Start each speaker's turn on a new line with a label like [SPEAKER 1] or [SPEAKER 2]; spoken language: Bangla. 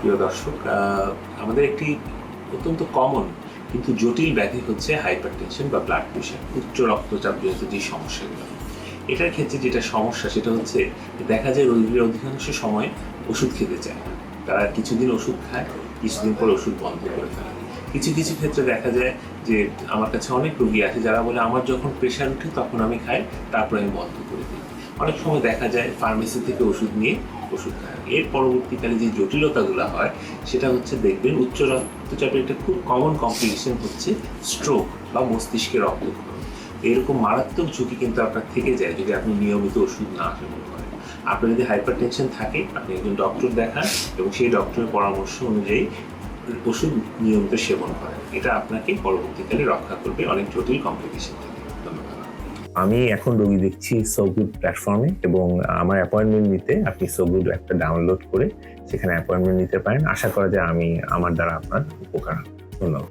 [SPEAKER 1] প্রিয় দর্শক আমাদের একটি অত্যন্ত কমন কিন্তু জটিল ব্যাধি হচ্ছে হাইপারটেনশন বা ব্লাড প্রেশার উচ্চ রক্তচাপ জনিত যে সমস্যাগুলো। এটার ক্ষেত্রে যেটা সমস্যা সেটা হচ্ছে দেখা যায় রোগীর অধিকাংশ সময় ওষুধ খেতে চায় না। তারা কিছুদিন ওষুধ খায়, কিছুদিন পর ওষুধ বন্ধ করে ফেলে। কিছু কিছু ক্ষেত্রে দেখা যায় যে আমার কাছে অনেক রোগী আছে যারা বলে, আমার যখন প্রেশার উঠে তখন আমি খাই, তারপরে আমি বন্ধ করে দিই। অনেক সময় দেখা যায় ফার্মেসি থেকে ওষুধ নিয়ে, ওষুধ খায় এর পরবর্তীকালে যে জটিলতাগুলো হয়, সেটা হচ্ছে দেখবেন উচ্চ রক্তচাপের একটা খুব কমন কমপ্লিকেশন হচ্ছে স্ট্রোক বা মস্তিষ্কে রক্তক্ষরণ এরকম মারাত্মক ঝুঁকি কিন্তু আপনার থেকে যায় যদি আপনি নিয়মিত ওষুধ না সেবন করেন আপনার যদি হাইপার টেনশন থাকে, আপনি একজন ডক্টর দেখান এবং সেই ডক্টরের পরামর্শ অনুযায়ী ওষুধ নিয়মিত সেবন করেন। এটা আপনাকে পরবর্তীকালে রক্ষা করবে অনেক জটিল কমপ্লিকেশন থেকে।
[SPEAKER 2] আমি এখন রোগী দেখছি সোগুড প্ল্যাটফর্মে এবং আমার অ্যাপয়েন্টমেন্ট নিতে আপনি সোগুড একটা ডাউনলোড করে সেখানে অ্যাপয়েন্টমেন্ট নিতে পারেন। আশা করা যায় আমি আমার দ্বারা আপনার উপকার। ধন্যবাদ।